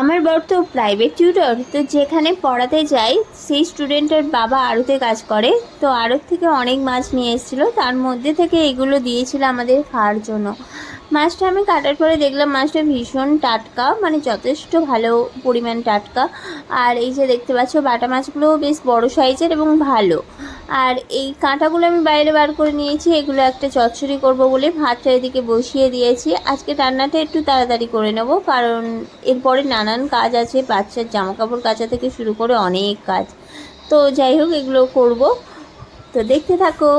আমার বর তো প্রাইভেট টিউটর তো যেখানে পড়াতে যাই, সেই স্টুডেন্টের বাবা আড়তে কাজ করে, তো আড়ত থেকে অনেক মাছ নিয়ে এসেছিল, তার মধ্যে থেকে এগুলো দিয়েছিল আমাদের খাওয়ার জন্য। মাছটা আমি কাটার পরে দেখলাম মাছটা ভীষণ টাটকা মানে যথেষ্ট ভালো পরিমাণ টাটকা। আর এই যে দেখতে পাচ্ছ, বাটা মাছগুলোও বেশ বড় সাইজের এবং ভালো। আর এই কাঁটাগুলো আমি বাইরে বার করে নিয়েছি, এগুলো একটা চচ্চড়ি করব বলে ভাতটা এদিকে বসিয়ে দিয়েছি। আজকে রান্নাটা একটু তাড়াতাড়ি করে নেব, কারণ এরপরে নানান কাজ আছে, বাচ্চার জামা কাপড় কাচা থেকে শুরু করে অনেক কাজ। তো যাই হোক, এগুলো করব। তো দেখতে থাকো।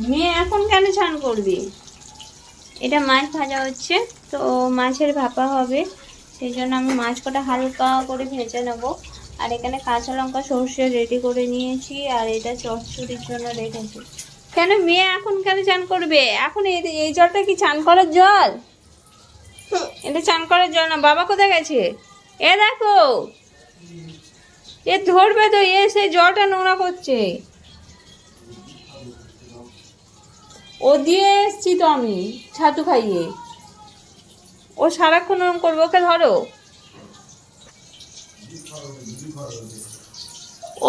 মেয়ে এখন কেন চান করবি? এটা মাছ ভাজা হচ্ছে তো মাছের ভাপা হবে। সেই জন্য আমি মাছ কটা হালকা করে ভেজে নেব। আর এখানে কাঁচা লঙ্কা সর্ষে রেডি করে নিয়েছি আর এটা চচ্চড়ির জন্য রেখেছি। কেন মেয়ে এখন কেন চান করবে? এখন এই জলটা কি চান করার জল? এটা চান করার জল না বাবা কোথায় গেছে? এ দেখো এ ধরবে তো এ সেই জলটা নোংরা করছে। ও দিয়ে এসছি তো আমি ছাতু খাইয়ে। ও সারাক্ষণ ওরম করবে ওকে ধরো।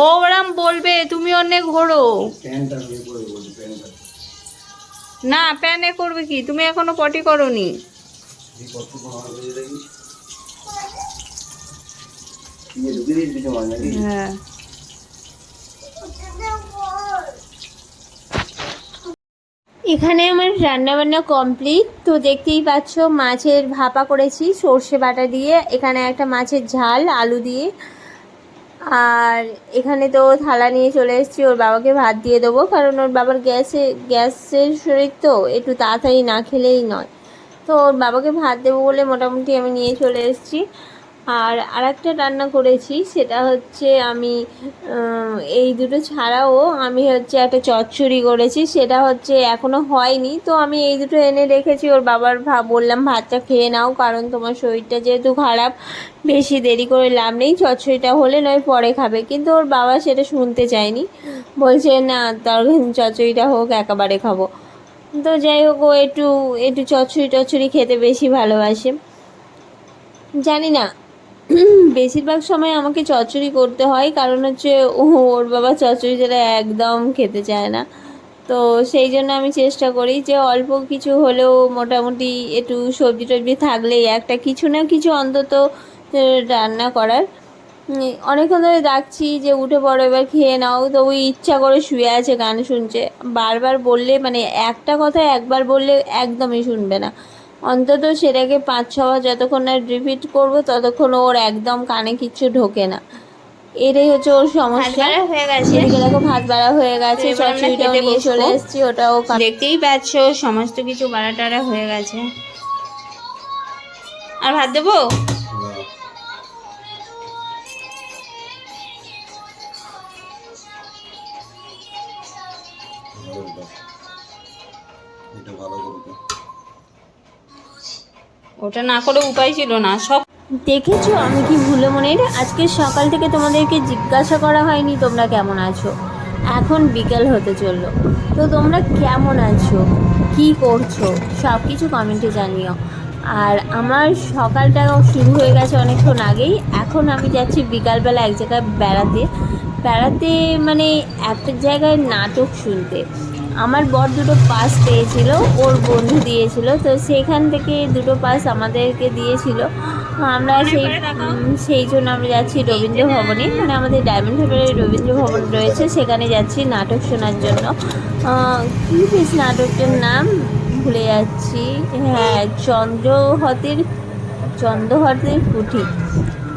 ও ওরম বলবে তুমি অনেক ঘোরো। না প্যানে করবে কি? তুমি এখনও পটি করনি। হ্যাঁ। এখানে আমার রান্নাবান্না কমপ্লিট তো দেখতেই পাচ্ছ, মাছের ভাপা করেছি, সর্ষে বাটা দিয়ে। এখানে একটা মাছের ঝাল, আলু দিয়ে। আর এখানে তো থালা নিয়ে চলে এসেছি, ওর বাবাকে ভাত দিয়ে দেবো, কারণ ওর বাবার গ্যাসে, গ্যাসের শরীর তো, একটু তাড়াতাড়ি না খেলেই নয়। তো ওর বাবাকে ভাত দেবো বলে মোটামুটি আমি নিয়ে চলে এসেছি। আর আরেকটা রান্না করেছি, সেটা হচ্ছে আমি এই দুটো ছাড়াও আমি হচ্ছে একটা চচ্চড়ি করেছি, সেটা হচ্ছে এখনও হয়নি। তো আমি এই দুটো এনে রেখেছি, ওর বাবার ভা, বললাম ভাতটা খেয়ে নাও, কারণ তোমার শরীরটা যেহেতু খারাপ, বেশি দেরি করে লাভ নেই, চচ্চড়িটা হলে নয় পরে খাবে। কিন্তু ওর বাবা সেটা শুনতে চায়নি, বলছে না, তার চচ্চড়িটা হোক, একেবারে খাব। তো যাই হোক, ও একটু একটু চচ্চড়ি টচ্চড়ি খেতে বেশি ভালোবাসে। জানি না বেশিরভাগ সময় আমাকে চচ্চড়ি করতে হয়, কারণ হচ্ছে ওর বাবা চচ্চড়ি যেটা একদম খেতে চায় না। তো সেই জন্য আমি চেষ্টা করি যে অল্প কিছু হলেও মোটামুটি একটু সবজি টবজি থাকলেই, একটা কিছু না কিছু অন্তত রান্না করার। অনেকক্ষণ ধরে ডাকছি যে উঠে পড়ো, এবার খেয়ে নাও। তো ওই ইচ্ছা করে শুয়ে আছে গান শুনছে। বারবার বললে মানে একটা কথা একবার বললে একদমই শুনবে না। অন্তত সেটাকে পাঁচ ছবার যতক্ষণ না রিপিট করব ততক্ষণ ওর একদম কানে কিচ্ছু ঢোকে না। এটাই হচ্ছে ওর সমস্যা। হয়ে গেছে। এদিকে দেখো ভাত বাড়া হয়ে গেছে নিয়ে চলে এসেছি ওটাও দেখতেই পাচ্ছ সমস্ত কিছু বাড়া টাড়া হয়ে গেছে। আর ভাত দেবো? এটা ভালো করবে ওটা না করে উপায় ছিল না, সব দেখেছ? আমি কি ভুলে মনের? আজকে সকাল থেকে তোমাদেরকে জিজ্ঞাসা করা হয়নি তোমরা কেমন আছো। এখন বিকেল হতে চলল। তো তোমরা কেমন আছো? কি করছ? সব কিছু কমেন্টে জানিও। আর আমার সকালটা শুরু হয়ে গেছে অনেকক্ষণ আগেই। এখন আমি যাচ্ছি বিকালবেলা এক জায়গায় বেড়াতে। বেড়াতে মানে একটা জায়গায় নাটক শুনতে। আমার বর দুটো পাস পেয়েছিল, ওর বন্ধু দিয়েছিল, তো সেখান থেকে দুটো পাস আমাদেরকে দিয়েছিল। আমরা সেই সেই জন্য আমরা যাচ্ছি রবীন্দ্র ভবনে। মানে আমাদের ডায়মন্ড হারবারে রবীন্দ্র ভবন রয়েছে, সেখানে যাচ্ছি নাটক শোনার জন্য। কী বেশ নাটকটার নাম? ভুলে যাচ্ছি। হ্যাঁ চন্দ্রহতের চন্দ্রহতের কুঠি।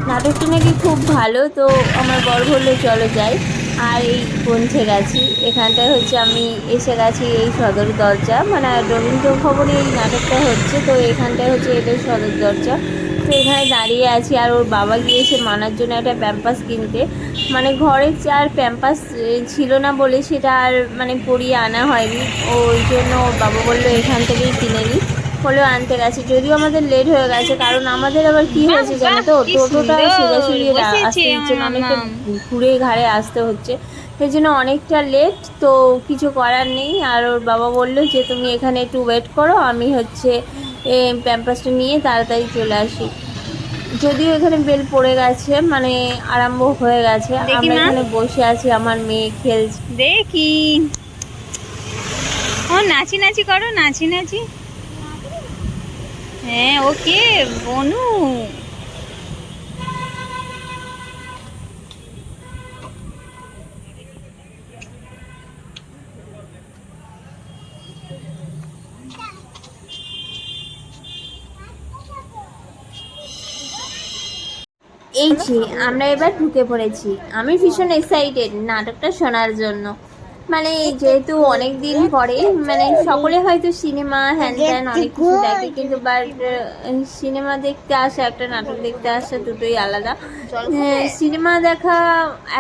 নাটকটা নাকি খুব ভালো, তো আমার বর বলল, চলো যাই। আর এই পৌঁছে গেছি এখানটায় হচ্ছে আমি এসে গেছি এই সদর দরজা। মানে রবীন্দ্র ভবনে এই নাটকটা হচ্ছে, তো এখানটায় হচ্ছে এটা সদর দরজা। তো এখানে দাঁড়িয়ে আছি আর ওর বাবা গিয়েছে মানার জন্য একটা প্যাম্পাস কিনতে। মানে ঘরে আর প্যাম্পাস ছিল না বলে সেটা আর মানে পরিয়ে আনা হয়নি। ওই জন্য ওর বাবা বলল এখান থেকেই কিনে নিই বলে আনতে গেছে যদিও আমাদের লেট হয়ে গেছে কারণ আমাদের আবার কি হয়েছে জানো তো? টোটোটা সোজাসুজি আসতে হচ্ছে না আমার। অনেকটা ঘুরে ঘাড়ে আসতে হচ্ছে। সেই জন্য অনেকটা লেট তো কিছু করার নেই। আর ওর বাবা বলল যে তুমি এখানে একটু ওয়েট করো আমি হচ্ছে প্যাম্পাসটা নিয়ে তাড়াতাড়ি চলে আসি। যদিও এখানে বেল পড়ে গেছে মানে আরম্ভ হয়ে গেছে। আমরা এখানে বসে আছি আমার মেয়ে খেলছে। দেখি। ও নাচি নাচি করো নাচি নাচি। হ্যাঁ ওকে, বনু। এই যে, আমরা এবার ঢুকে পড়েছি। আমি ভীষণ এক্সাইটেড নাটকটা শোনার জন্য। মানে যেহেতু অনেক দিন পরে মানে সকলে হয়তো সিনেমা হ্যান ত্যান অনেক কিছু দেখে কিন্তু বাট সিনেমা দেখতে আসা একটা নাটক দেখতে আসা দুটোই আলাদা। সিনেমা দেখা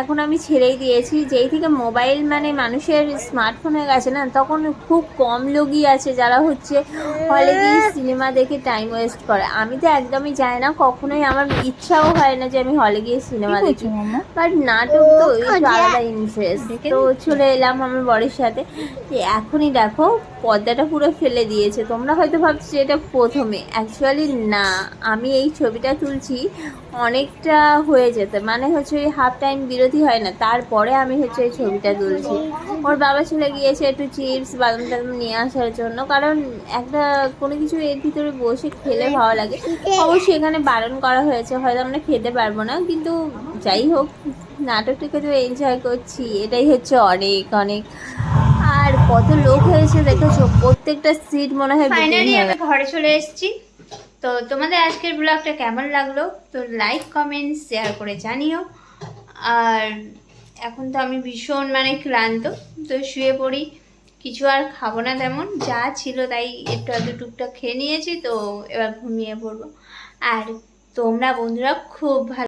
এখন আমি ছেড়েই দিয়েছি। যেই থেকে মোবাইল মানে মানুষের স্মার্টফোন হয়ে গেছে না তখন খুব কম লোকই আছে যারা হচ্ছে হলে গিয়ে সিনেমা দেখে টাইম ওয়েস্ট করে। আমি তো একদমই যাই না কখনোই আমার ইচ্ছাও হয় না যে আমি হলে গিয়ে সিনেমা দেখি। বাট নাটক তো একটু আলাদা ইন্টারেস্ট তো চলে এলাম আমার বরের সাথে, যে এখনই দেখো পর্দাটা পুরো ফেলে দিয়েছে। তোমরা হয়তো ভাবছ যে এটা প্রথমে। অ্যাকচুয়ালি না, আমি এই ছবিটা তুলছি অনেকটা হয়ে যেতে মানে হচ্ছে ওই হাফ টাইম বিরতি হয় না, তারপরে আমি হচ্ছে এই ছবিটা তুলছি। ওর বাবা চলে গিয়েছে একটু চিপস বাদাম টাদাম নিয়ে আসার জন্য, কারণ একটা কোনো কিছু এর ভিতরে বসে খেলে ভালো লাগে। অবশ্যই এখানে বারণ করা হয়েছে, হয়তো আমরা খেতে পারব না, কিন্তু যাই হোক নাটকটাকে তো এনজয় করছি এটাই হচ্ছে অনেক অনেক। আর কত লোক হয়েছে দেখেছ? প্রত্যেকটা সিট মনে হয় ফাইনালি আমি ঘরে চলে এসেছি। তো তোমাদের আজকের ব্লগটা কেমন লাগল? তো লাইক কমেন্ট শেয়ার করে জানিও। আর এখন তো আমি ভীষণ মানে ক্লান্ত তো শুয়ে পড়ি। কিছু আর খাব না তেমন যা ছিল তাই একটু আধটু টুকটাক খেয়ে নিয়েছি তো এবার ঘুমিয়ে পড়ব। আর তোমরা বন্ধুরা খুব ভালো